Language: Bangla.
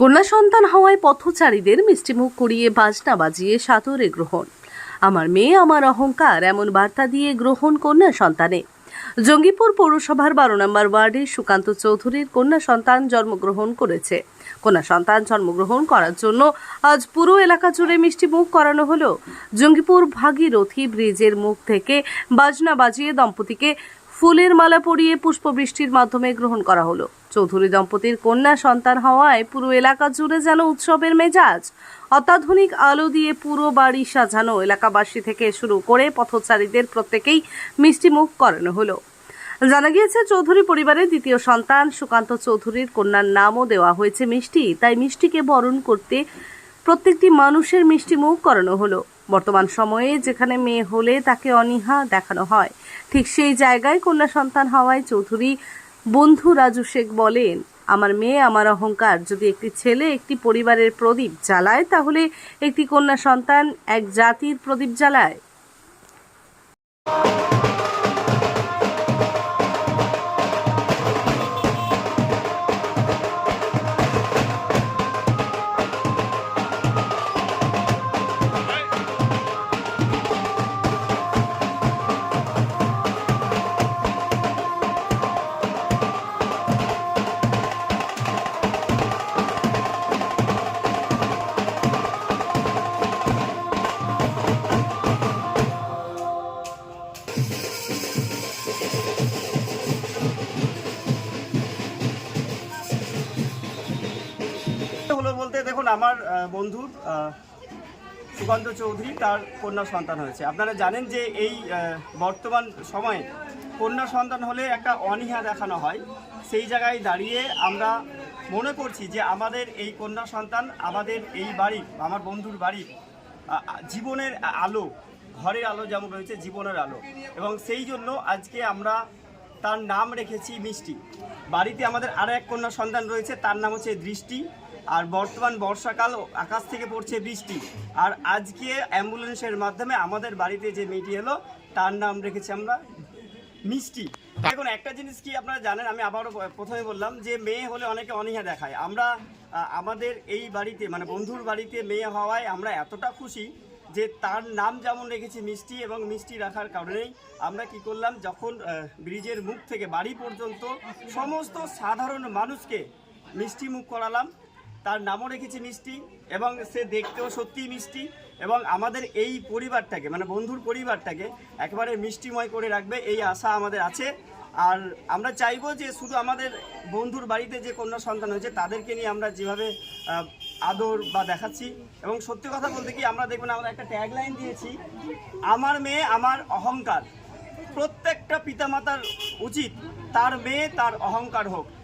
কন্যা সন্তান হওয়ায় পথচারীদের মিষ্টিমুখ করিয়ে বাজনা বাজিয়ে সাদরে গ্রহণ। আমার মেয়ে আমার অহংকার, এমন বার্তা দিয়ে গ্রহণ কন্যা সন্তানে। জঙ্গিপুর পৌরসভার বারো নম্বর ওয়ার্ডে সুকান্ত চৌধুরীর কন্যা সন্তান জন্মগ্রহণ করেছে। কন্যা সন্তান জন্মগ্রহণ করার জন্য আজ পুরো এলাকা জুড়ে মিষ্টি মুখ করানো হলো। জঙ্গিপুর ভাগীরথী ব্রিজের মুখ থেকে বাজনা বাজিয়ে দম্পতিকে ফুলের মালা পরিয়ে পুষ্পবৃষ্টির মাধ্যমে গ্রহণ করা হলো। চৌধুরী দম্পতির কন্যা সন্তান হওয়ায় পুরো এলাকা জুড়ে যেন উৎসবের মেজাজ। অত্যাধুনিক আলো দিয়ে পুরো বাড়ি সাজানো এলাকাবাসী থেকে শুরু করে পথচারীদের প্রত্যেকেই মিষ্টি মুখ করানো হলো। জানা গিয়েছে, চৌধুরী পরিবারের দ্বিতীয় সন্তান সুকান্ত চৌধুরীর কন্যার নামও দেওয়া হয়েছে মিষ্টি। তাই মিষ্টিকে বরণ করতে প্রত্যেকটি মানুষের মিষ্টি মুখ করানো হলো। বর্তমান সময়ে যেখানে মেয়ে হলে তাকে অনীহা দেখানো হয়। ঠিক সেই জায়গায় কন্যা সন্তান হওয়ায় চৌধুরী বন্ধু রাজু শেখ বলেন, আমার মেয়ে, আমার অহংকার। যদি একটি ছেলে একটি পরিবারের প্রদীপ জ্বালায়, তাহলে একটি কন্যা সন্তান এক জাতির প্রদীপ জ্বালায়। আমার আহ, সুকান্ত চৌধুরী তার কন্যা সন্তান হয়েছে। আপনারা জানেন যে এই বর্তমান সময়ে কন্যা সন্তান হলে একটা অনীহা দেখানো হয়। সেই জায়গায় দাঁড়িয়ে আমরা মনে করছি যে আমাদের এই কন্যা সন্তান আমাদের এই বাড়ি আমার বন্ধুর বাড়ি আ- আ- জীবনের আলো ঘরের আলো যেমন রয়েছে জীবনের আলো। এবং সেই জন্য আজকে আমরা তার নাম রেখেছি মিষ্টি। বাড়িতে আমাদের আরও এক কন্যা সন্তান রয়েছে তার নাম হচ্ছে দৃষ্টি। আর বর্তমান বর্ষাকাল আকাশ থেকে পড়ছে বৃষ্টি। আর আজকে অ্যাম্বুলেন্সের মাধ্যমে আমাদের বাড়িতে যে মেয়েটি এলো, তার নাম রেখেছি আমরা মিষ্টি। দেখুন, একটা জিনিস কি আপনারা জানেন, আমি আবারও প্রথমে বললাম যে মেয়ে হলে অনেকে অনীহা দেখায়। আমরা আমাদের এই বাড়িতে মানে বন্ধুর বাড়িতে মেয়ে হওয়ায় আমরা এতটা খুশি যে তার নাম যেমন রেখেছি মিষ্টি এবং মিষ্টি রাখার কারণেই আমরা কি করলাম, যখন ব্রিজের মুখ থেকে বাড়ি পর্যন্ত সমস্ত সাধারণ মানুষকে মিষ্টি মুখ করালাম তার নামও রেখেছি মিষ্টি এবং সে দেখতেও সত্যিই মিষ্টি এবং আমাদের এই পরিবারটাকে মানে বন্ধুর পরিবারটাকে একেবারে মিষ্টিময় করে রাখবে, এই আশা আমাদের আছে। আর আমরা চাইব যে শুধু আমাদের বন্ধুর বাড়িতে যে কন্যা সন্তান হয়েছে, তাদেরকে নিয়ে আমরা যেভাবে আদর বা দেখাচ্ছি। এবং সত্যি কথা বলতে কি, আমরা দেখবেন আমরা একটা ট্যাগলাইন দিয়েছি, আমার মেয়ে আমার অহংকার। প্রত্যেকটা পিতামাতার উচিত তার মেয়ে তার অহংকার হোক।